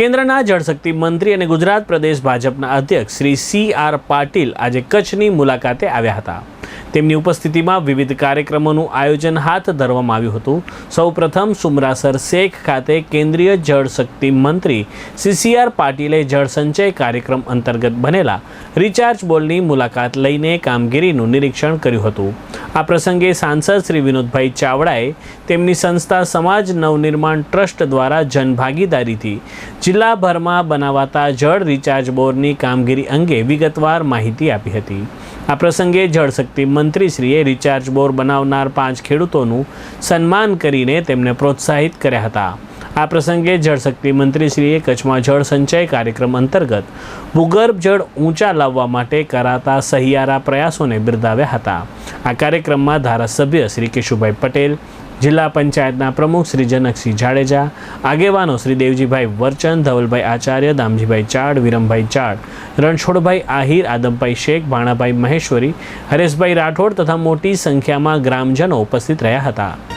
કેન્દ્રના જળશક્તિ મંત્રી અને ગુજરાત પ્રદેશ ભાજપના અધ્યક્ષ શ્રી સી આર પાટીલ આજે કચ્છની મુલાકાતે આવ્યા હતા. તેમની ઉપસ્થિતિમાં વિવિધ કાર્યક્રમોનું આયોજન હાથ ધરવામાં આવ્યું હતું. સૌપ્રથમ સુમરાસર શેખ ખાતે કેન્દ્રીય જળશક્તિ મંત્રી સીસીઆર પાટીલે જળ સંચય કાર્યક્રમ અંતર્ગત બનેલા રિચાર્જ બોલની મુલાકાત લઈને કામગીરીનું નિરીક્ષણ કર્યું હતું. આ પ્રસંગે સાંસદ શ્રી વિનોદભાઈ ચાવડાએ તેમની સંસ્થા સમાજ નવનિર્માણ ટ્રસ્ટ દ્વારા જનભાગીદારીથી જિલ્લાભરમાં બનાવાતા જળ રિચાર્જ બોરની કામગીરી અંગે વિગતવાર માહિતી આપી હતી. આ પ્રસંગે જળશક્તિ મંત્રીશ્રીએ રિચાર્જ બોર બનાવનાર પાંચ ખેડૂતોનું સન્માન કરીને તેમને પ્રોત્સાહિત કર્યા હતા. આ પ્રસંગે જળશક્તિ મંત્રીશ્રીએ કચ્છમાં જળ સંચય કાર્યક્રમ અંતર્ગત ભૂગર્ભ જળ ઊંચા લાવવા માટે કરાતા સહિયારા પ્રયાસોને બિરદાવ્યા હતા. આ કાર્યક્રમમાં ધારાસભ્ય શ્રી કેશુભાઈ પટેલ, જિલ્લા પંચાયતના પ્રમુખ શ્રી જનકસિંહ જાડેજા, આગેવાનો શ્રી દેવજીભાઈ વરચંદ, ધવલભાઈ આચાર્ય, દામજીભાઈ ચાડ, વિરમભાઈ ચાડ, રણછોડભાઈ આહિર, આદમભાઈ શેખ ભાણાભાઈ મહેશ્વરી, હરેશભાઈ રાઠોડ તથા મોટી સંખ્યામાં ગ્રામજનો ઉપસ્થિત રહ્યા હતા.